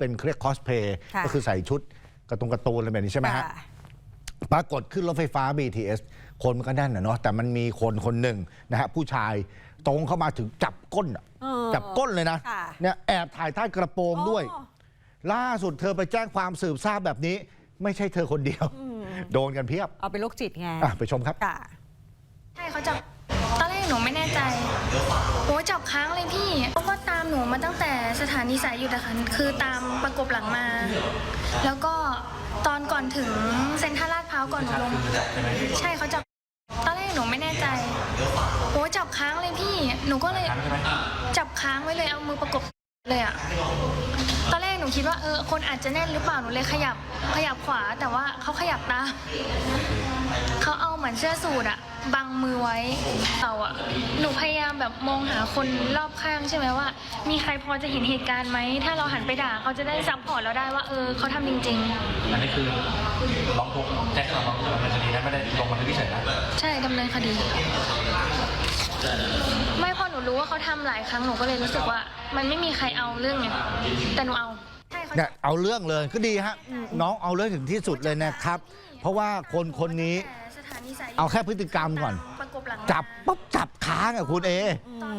เป็นเครียกคอสเพย์ค่ะ ก็คือใส่ชุดการะตรงการ์ตูนอะไรแบบนี้ใช่ไหมฮะ ค่ะ ปรากฏขึ้นรถไฟฟ้า BTS คนมันก็แน่นนะเนาะแต่มันมีคนคนหนึ่งนะฮะผู้ชายตรงเข้ามาถึงจับก้นอะเออจับก้นเลยนะค่ะเนี่ยแอบถ่ายใต้กระโปรงด้วย อ๋อ ล่าสุดเธอไปแจ้งความสืบทราบแบบนี้ ไม่ใช่เธอคนเดียว โดนกันเพียบเอาเป็นโรคจิตไงอะไปชมครับ ค่ะ ใช่เขาจับตอนแรก หนูไม่แน่ใจโอ้จับค้างเลยพี่เขาก็ตามหนูมาตั้งแต่สถานีสายหยุดอะค่ะคือตามประกบหลังมา แล้วก็ตอนก่อนถึงเซ็นทรัลลาดพร้าวก่อนหนูลง ใช่เขาจับตอนแรกหนูไม่แน่ใจโอ้จับค้างเลยพี่ หนูก็เลยจับค้างไว้เลยเอามือประกบเลยอะตอนแรกหนูคิดว่าเออคนอาจจะแน่นหรือเปล่าหนูเลยขยับขยับขวา แต่ว่าเขาขยับตาเขาเอาเหมือนเสื้อสูทอะ บังมือไว้เราอะหนูพยายามแบบมองหาคนรอบข้างใช่ไหมว่า มีใครพอจะเห็นเหตุการณ์ไหม ถ้าเราหันไปด่าเขาจะได้ซัพพอร์ตเราได้ว่าเออเขาทำจริง อันนี้คือร้องทุกข์แจ้งความร้องทุกข์ดำเนินคดีนะไม่ได้ลงบันทึกเฉยๆนะๆ ใช่ดำเนินคดี ไม่พอหนูรู้ว่าเขาทำหลายครั้งหนูก็เลยรู้สึกว่า มันไม่มีใครเอาเรื่องไงแต่หนูเอาใช่เขา เนี่ยเอาเรื่องเลยก็ดีฮะน้องเอาเรื่องถึงที่สุดเลยนะครับ เพราะว่าคนคนนี้ สถานีสายหยุดเอาแค่พฤติกรรมก่อน ประกบหลังจับปุ๊บจับค้างอะคุณเอ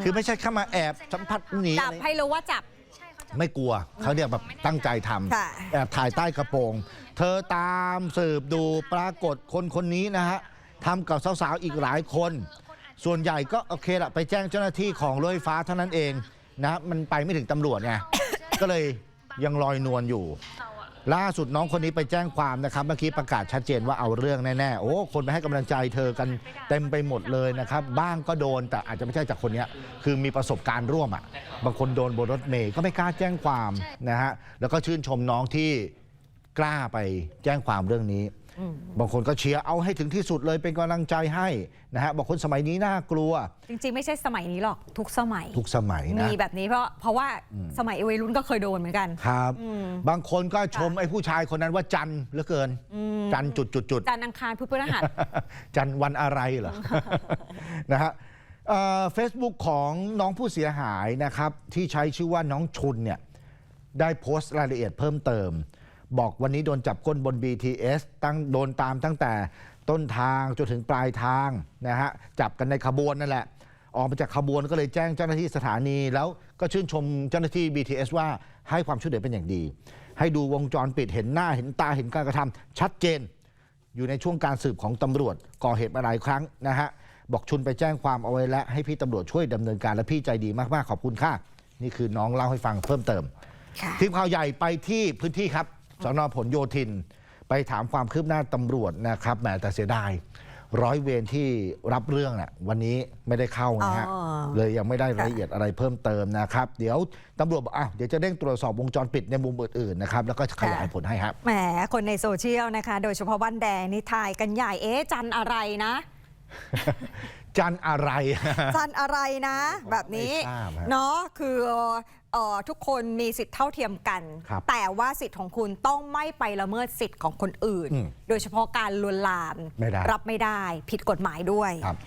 คือไม่ใช่แค่มาแอบสัมผัสหนีจับให้รู้ว่าจับ ใช่เขาจับ ไม่กลัวเขาเนี่ยแบบตั้งใจทค่ะำแอบถ่ายใต้กระโปรง เธอตามสืบดูปรากฏคนคนนี้นะฮะทำกับสาวๆ อีกหลายคน ส่วนใหญ่ก็โอเคละไปแจ้งเจ้าหน้าที่ของรถไฟฟ้าเท่านั้นเองนะ มันไปไม่ถึงตำรวจไง ก็เลยยังลอยนวลอยู่เราอะ ล่าสุดน้องคนนี้ไปแจ้งความนะครับ เมื่อกี้ประกาศชัดเจนว่าเอาเรื่องแน่ๆ โอ้คนไปให้กำลังใจเธอกันเต็มไปหมดเลยนะครับ บ้างก็โดนแต่อาจจะไม่ใช่จากคนเนี้ยคือมีประสบการณ์ร่วมอะ บางคนโดนบนรถเมย์ก็ไม่กล้าแจ้งความนะฮะ แล้วก็ชื่นชมน้องที่กล้าไปแจ้งความเรื่องนี้ บางคนก็เชียร์เอาให้ถึงที่สุดเลยเป็นกำลังใจให้นะฮะบางคนสมัยนี้น่ากลัว จริงๆ ไม่ใช่สมัยนี้หรอกทุกสมัยทุกสมัยนะ มีแบบนี้เพราะเพราะว่าสมัยวัยรุ่นก็เคยโดนเหมือนกันครับ บางคนก็ชมไอ้ผู้ชายคนนั้นว่าจันทร์เหลือเกิน จันทร์จุดจุดจุดจันทร์อังคารพุธพฤหัสจันทร์วันอะไรเหรอนะฮะเฟซบุ๊กของน้องผู้เสียหายนะครับที่ใช้ชื่อว่าน้องชุนเนี่ยได้โพสต์รายละเอียดเพิ่มเติม บอกวันนี้โดนจับก้นบน BTS ตั้งโดนตามตั้งแต่ต้นทางจนถึงปลายทางนะฮะจับกันในขบวนนั่นแหละ ออกมาจากขบวนก็เลยแจ้งเจ้าหน้าที่สถานี แล้วก็ชื่นชมเจ้าหน้าที่ BTS ว่าให้ความช่วยเหลือเป็นอย่างดี ให้ดูวงจรปิดเห็นหน้าเห็นตาเห็นการกระทำชัดเจน อยู่ในช่วงการสืบของตำรวจก่อเหตุมาหลายครั้งนะฮะบอกชุนไปแจ้งความเอาไว้และให้พี่ตำรวจช่วยดำเนินการและพี่ใจดีมากๆขอบคุณค่ะนี่คือน้องเล่าให้ฟังเพิ่มเติมค่ะทีมข่าวใหญ่ไปที่พื้นที่ครับ สนผลโยธิน ไปถามความคืบหน้าตำรวจนะครับแหมแต่เสียดาย ร้อยเวรที่รับเรื่องน่ะวันนี้ไม่ได้เข้านะฮะอ๋อเลยยังไม่ได้รายละเอียดอะไรเพิ่มเติมนะครับ เดี๋ยวตำรวจบอกอะเดี๋ยวจะเร่งตรวจสอบวงจรปิดในมุมอื่นๆนะครับแล้วก็ขยายผลให้ครับ แหมคนในโซเชียลนะคะ โดยเฉพาะบ้านแดงนี่ถ่ายกันใหญ่เอ๊ะจันทร์อะไรนะ จันอะไร จันทร์อะไรนะ แบบนี้ไม่ทราบฮะ เนาะคือ เอ่อทุกคนมีสิทธิ์เท่าเทียมกัน ครับแต่ว่าสิทธิ์ของคุณต้องไม่ไปละเมิดสิทธิ์ของคนอื่น อืมโดยเฉพาะการลวนลาม ไม่ได้รับไม่ได้ ผิดกฎหมายด้วย ครับ